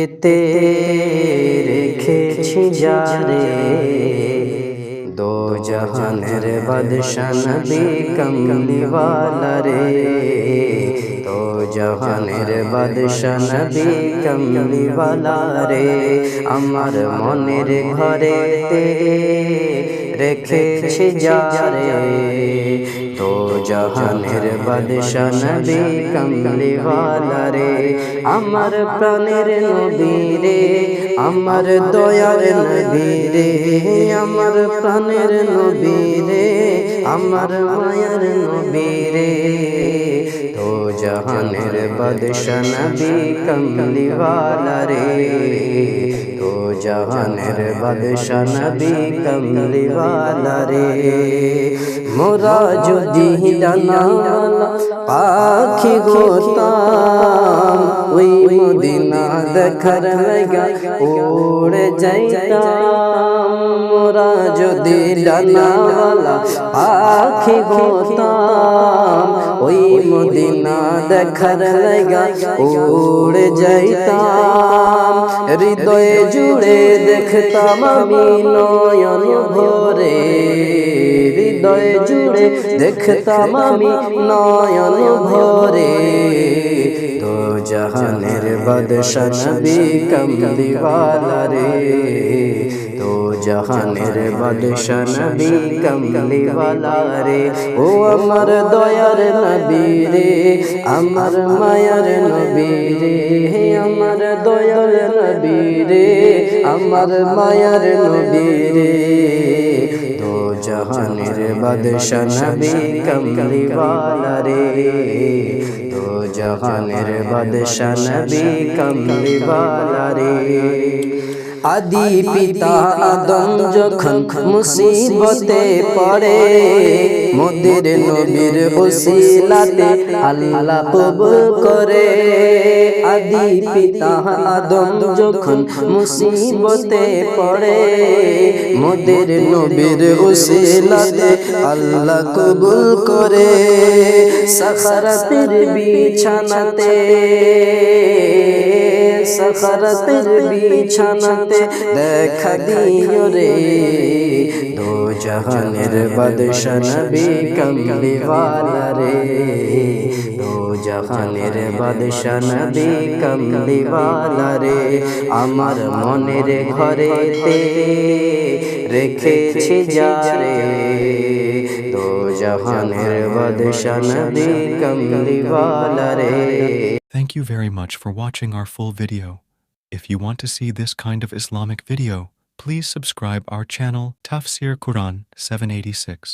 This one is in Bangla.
এতে রেখেছি যারে দো জহানের বাদশা নবী কমলিওয়ালা রে। দো জাহানের বাদশা নবী কমলিওয়ালা রে আমার মনের ঘরেতে রেখেছি যারে। তো জাহানের বাদশা নবী কমলিওয়ালা রে আমার প্রাণের নবী রে আমার দয়ার নবী রে আমার প্রাণের নবী রে আমার মায়ার নবী রে তো জাহানের বাদশা নবী কমলিওয়ালা রে তো জাহানের বাদশা নবী কমলিওয়ালা রে। মোরা যদি ডানা পাখি গোতাম ওই মদিনা দেখার লাগা উড়ে যাইতাম। মোরা যদি ডানাওয়ালা পাখি গোতাম ওই মদিনা দেখার লাগা উড়ে যাইতাম। হৃদয়ে জুড়ে দেখতাম আমি নয়ন ভরে। হৃদয়ে জুড়ে দেখতাম আমি নয়ন ভরে। তো জাহানের বাদশা নবী কমলিওয়ালা রে তো জাহানের বাদশা নবী কমলিওয়ালা রে ও আমার দয়ার নবী রে আমার মায়ার নবী রে আমার দয়ার নবী রে আমার মায়ার নবী রে তো জাহানের বাদশা নবী কমলিওয়ালা রে তো জাহানের বাদশা নবী কমলিওয়ালা রে আদি পিতা আদম যখন মুসিবতে পড়ে, মোদের নবীর ওসিলাতে আল্লাহ কবুল করে। আদি পিতা আদম যখন মুসিবতে পড়ে, মোদের নবীর ওসিলাতে আল্লাহ কবুল করে। সখরাতের বিছানাতে বিছানাতে দেখা দিও রে। দো জাহানের বাদশা নবী কমলিওয়ালা রে। দো জাহানের বাদশা নবী কমলিওয়ালা রে। আমার মনের ঘরেতে রেখেছি কমলিওয়ালা রে। Thank you very much for watching our full video. If you want to see this kind of Islamic video, please subscribe our channel Tafsir Quran 786.